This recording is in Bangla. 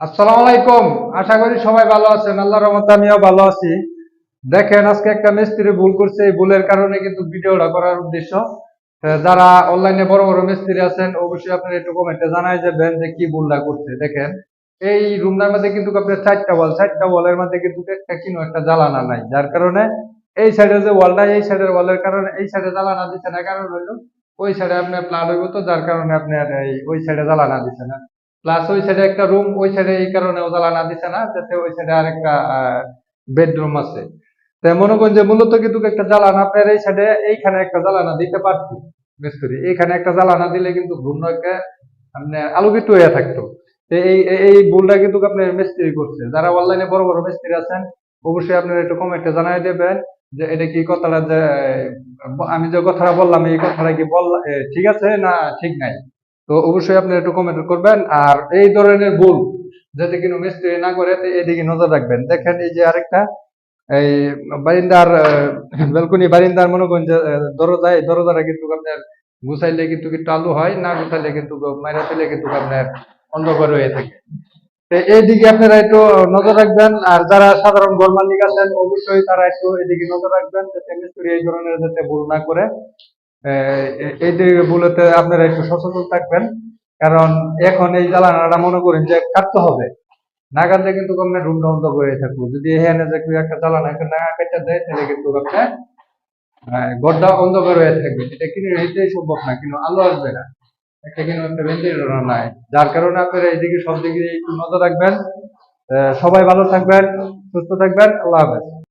আসসালামু আলাইকুম। আশা করি সবাই ভালো আছেন। আল্লাহর রহমতে আমিও ভালো আছি। দেখেন, আজকে একটা মিস্ত্রি ভুল করছে। এই ভুলের কারণে কিন্তু ভিডিওটা করার উদ্দেশ্য যারা অনলাইনে বড় বড় মিস্ত্রি আছেন, অবশ্যই আপনারা একটু কমেন্টে জানাই যাবেন যে কি ভুলটা করছে। দেখেন, এই রুমটার মধ্যে কিন্তু আপনার চারটা ওয়াল চারটা ওয়ালের মধ্যে কিন্তু একটা কিনো একটা জ্বালানা নাই। যার কারণে এই সাইডে যে ওয়ালটা এই সাইডের ওয়ালের কারণে এই সাইডে জ্বালানা দিচ্ছে না। কারণ হলো, ওই সাইডে আপনার প্লাট হইব তো, যার কারণে আপনার ওই সাইডে জ্বালানা দিচ্ছে না। প্লাস ওই সাইডে একটা রুম ওই সাইডে এই কারণে জ্বালানা দিছে না, যাতে ওই সাইডে আরেকটা বেডরুম আছে। মনে করেন যে মূলত কিন্তু একটা জ্বালানা, আপনার এই সাইডে এইখানে একটা জ্বালানা দিতে পারতো মিস্ত্রি এইখানে একটা জ্বালানা দিলে কিন্তু ঘূর্ণকে মানে আলোকিত হয়ে থাকতো। এই এই- এই ভুলটা কিন্তু আপনি মিস্ত্রি করছে। যারা অনলাইনে বড় বড় মিস্ত্রি আছেন, অবশ্যই আপনারা একটু কমেন্টে জানাই দেবেন যে এটা কি কথাটা যে, আমি যে কথাটা বললাম, এই কথাটা কি বল ঠিক আছে না ঠিক নাই? তো অবশ্যই আপনারা একটু কমেন্ট করবেন। আর এই ধরনের ভুল যাতে কিন্তু মিস্ত্রি না করে এদিকে নজর রাখবেন। দেখেন এই যে আরেকটা, এই বারিন্দার ব্যালকনি বারিন্দার মনে করেন যে দরজা, এই দরজাটা কিন্তু আপনার গুছাইলে কিন্তু একটু আলু হয়, না গুছাইলে কিন্তু মাইরা দিলে কিন্তু আপনার অন্ধকার হয়ে থাকে। তো এইদিকে আপনারা একটু নজর রাখবেন। আর যারা সাধারণ ঘর মালিক আছেন, অবশ্যই তারা একটু এদিকে নজর রাখবেন, যাতে মিস্ত্রি এই ধরনের যাতে ভুল না করে। এই দিকে ভুলেতে আপনারা একটু সচেতন থাকবেন কারণ এখন এই জ্বালানাটা মনে করেন যে কাটতে হবে। না কাটলে কিন্তু আপনার রুমটা অন্ধকার হয়ে থাকব। যদি এখানে যে একটা জ্বালানা একটা না কেটে দেয় তাহলে কিন্তু আহ, ঘরটা অন্ধকার হয়ে থাকবে। এটা কিনে এটাই সম্ভব না কিন্তু আলো আসবে না। একটা কিন্তু একটা ভেন্টিলেটর নাই। যার কারণে আপনারা এইদিকে সব দিকে একটু নজর রাখবেন। সবাই ভালো থাকবেন সুস্থ থাকবেন আল্লাহ হাফেজ।